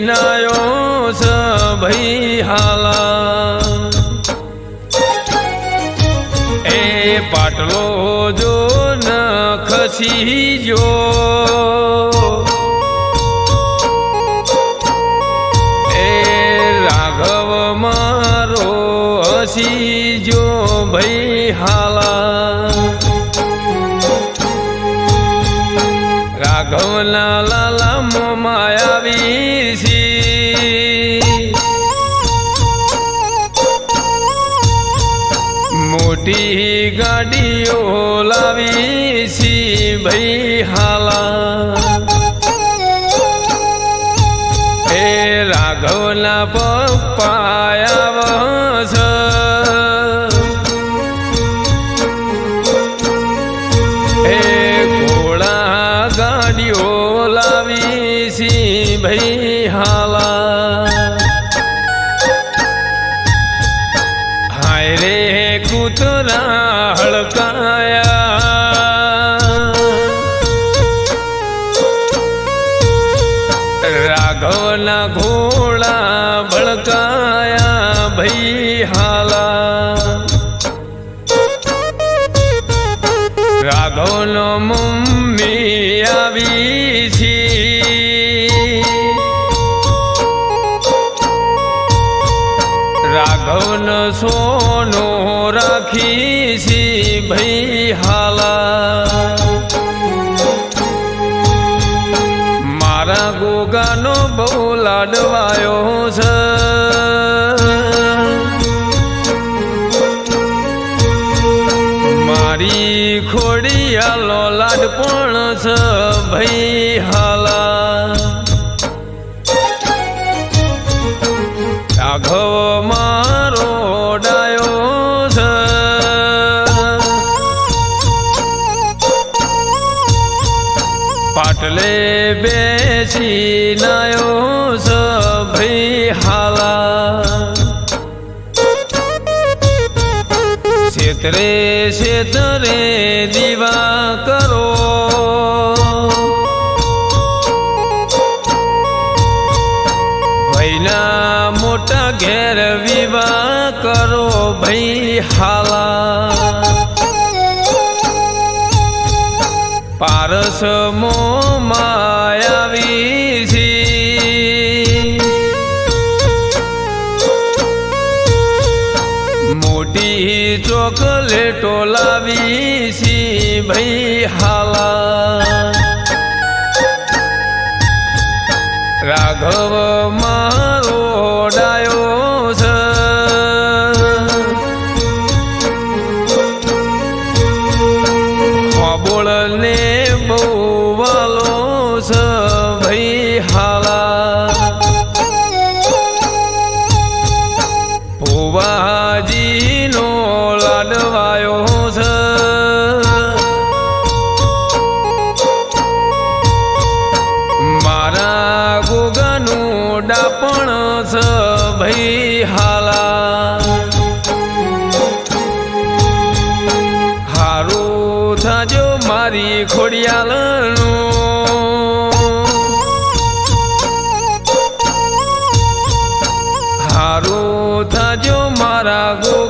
નાયો સ ભઈ હાલા એ પાટલો જો ન ખસી જો એ રાઘવ મારો હસી જો ભઈ હાલા રાઘવના લાલા મોમાં આવી છી. મોટી ગાડીઓ લાવી છી ભાઈ હાલા. એ રાઘવના પપ્પા ભાઈ હાલા હાય રે કૂતરા હળકાયા રાઘવના ઘોડા ભળકાયા ભાઈ હાલા રાઘવનો મમ્મી આવી સોનો રાખી છી ભઈ હાલા. મારા ગોગાનો બહુ લાડવાયો છે. મારી ખોડિયાલો લાડ પણ છે ભઈ હાલા. રાઘવ પાટલે બેસી નયો સભી હાલા. ક્ષેત્રે ક્ષેત્રે દીવા કરો. ભૈના મોટા ઘેર વિવાહ કરો ભઈ હાલા. પારસ મો માયાવી છે. મોટી ચોકલેટો લાવી છી. ભાઈ હાલા ઉભાજીનો લાડવાયો છે. મારા ગોગનું ડાપણ છે ભાઈ હાલા. હારું થાજો મારી ખોડિયાલનું. થાજો 하고